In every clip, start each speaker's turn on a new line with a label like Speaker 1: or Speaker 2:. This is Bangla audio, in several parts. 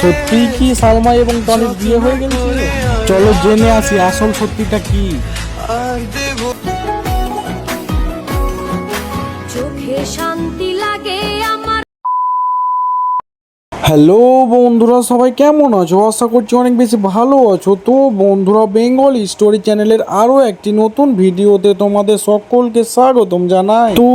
Speaker 1: সত্যি কি সালমা এবং টনির বিয়ে হয়ে গেছে চলো জেনে আসি আসল সত্যিটা কি?
Speaker 2: চোখে শান্তি
Speaker 1: হ্যালো বন্ধুরা, সবাই কেমন আছো? আশা করছি অনেক বেশি ভালো আছো। তো বন্ধুরা, বেঙ্গল স্টোরি চ্যানেলের আরও একটি নতুন ভিডিওতে তোমাদের সকলকে স্বাগতম জানাই। তো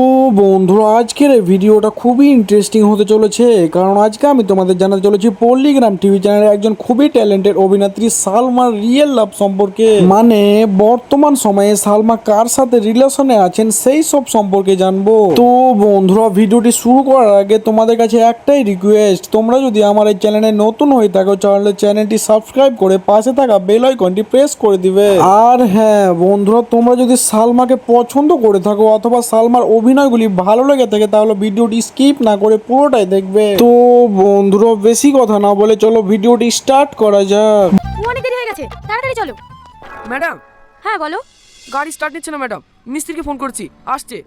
Speaker 1: বন্ধুরা, আজকের এই ভিডিওটা খুবই ইন্টারেস্টিং হতে চলেছে, কারণ আজকে আমি তোমাদের জানাতে চলেছি পল্লীগ্রাম টিভি চ্যানেলের একজন খুবই ট্যালেন্টেড অভিনেত্রী সালমার রিয়েল লাভ সম্পর্কে। মানে বর্তমান সময়ে সালমা কার সাথে রিলেশনে আছেন সেই সব সম্পর্কে জানব। তো বন্ধুরা, ভিডিওটি শুরু করার আগে তোমাদের কাছে একটাই রিকোয়েস্ট তোমরা যদি আমার এই চ্যানেলে নতুন হয়ে থাকো তাহলে চ্যানেলটি সাবস্ক্রাইব করে পাশে থাকা বেল আইকনটি প্রেস করে দিবে। আর হ্যাঁ বন্ধুরা তোমরা যদি সালমাকে পছন্দ করে থাকো অথবা সালমার অভিনয়গুলি ভালো লেগে থাকে তাহলে ভিডিওটি স্কিপ না করে পুরোটাই দেখবে। তো বন্ধুরা বেশি কথা না বলে চলো ভিডিওটি স্টার্ট করা যাক।
Speaker 2: অনেক দেরি হয়ে গেছে তাড়াতাড়ি চলো।
Speaker 3: ম্যাডাম।
Speaker 2: হ্যাঁ বলো।
Speaker 3: গাড়ি স্টার্ট নিচ্ছে না ম্যাডাম। মিস্ত্রিকে ফোন করছি আসছে।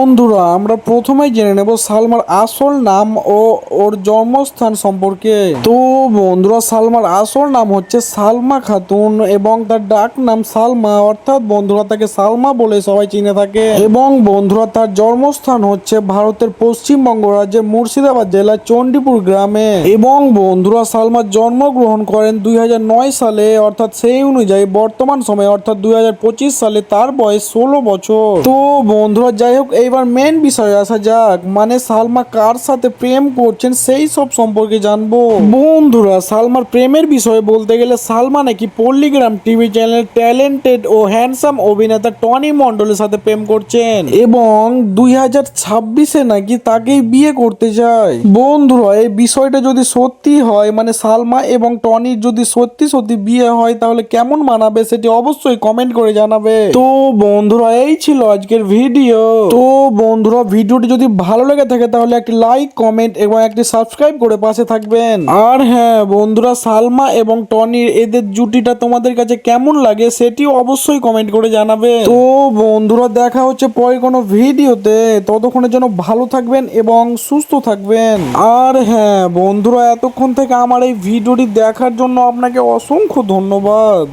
Speaker 1: বন্ধুরা, আমরা প্রথমেই জেনে নেব সালমার আসল নাম ও ওর জন্মস্থান সম্পর্কে। তো বন্ধুরা, সালমার আসল নাম হচ্ছে সালমা খাতুন এবং তার ডাক নাম সালমা। অর্থাৎ বন্ধুরা, তাকে সালমা বলে সবাই চিনে থাকে। এবং বন্ধুরা, তার জন্মস্থান হচ্ছে ভারতের পশ্চিমবঙ্গ রাজ্যের মুর্শিদাবাদ জেলার চণ্ডীপুর গ্রামে। এবং বন্ধুরা, সালমা জন্মগ্রহণ করেন দুই হাজার নয় সালে, অর্থাৎ সেই অনুযায়ী বর্তমান সময়ে, অর্থাৎ দুই হাজার পঁচিশ সালে, তার বয়স ষোলো বছর। তো বন্ধুরা, যাই হোক এইবার মেন বিষয়ে আসা যাক। মানে সালমা কার সাথে প্রেম করছেন সেই সব সম্পর্কে জানব। বন্ধুরা, সালমার প্রেমের বিষয়ে বলতে গেলে সালমা নাকি পল্লীগ্রাম টিভি চ্যানেল ট্যালেন্টেড ও হ্যান্ডসাম অভিনেতা টনি মন্ডলের সাথে প্রেম করছেন এবং দুই হাজার ছাব্বিশে নাকি তাকেই বিয়ে করতে চায়। বন্ধুরা, এই বিষয়টা যদি সত্যি হয় মানে সালমা এবং টনির যদি সত্যি সত্যি বিয়ে হয়, তাহলে কেমন মানাবে সেটি অবশ্যই কমেন্ট করে জানাবে। তো বন্ধুরা, এই ছিল আজকের ভিডিও তো বন্ধুরা, ভিডিওটি যদি ভালো লেগে থাকে, তাহলে একটি লাইক কমেন্ট এবং একটি সাবস্ক্রাইব করে পাশে থাকবেন। আর হ্যাঁ বন্ধুরা, সালমা এবং টনির এদের জুটিটা তোমাদের কাছে কেমন লাগে, সেটিও অবশ্যই কমেন্ট করে জানাবে তো বন্ধুরা, দেখা হচ্ছে পরে কোনো ভিডিওতে। ততক্ষণের জন্য ভালো থাকবেন এবং সুস্থ থাকবেন। আর হ্যাঁ বন্ধুরা, এতক্ষণ থেকে আমার এই ভিডিওটি দেখার জন্য আপনাকে অসংখ্য ধন্যবাদ।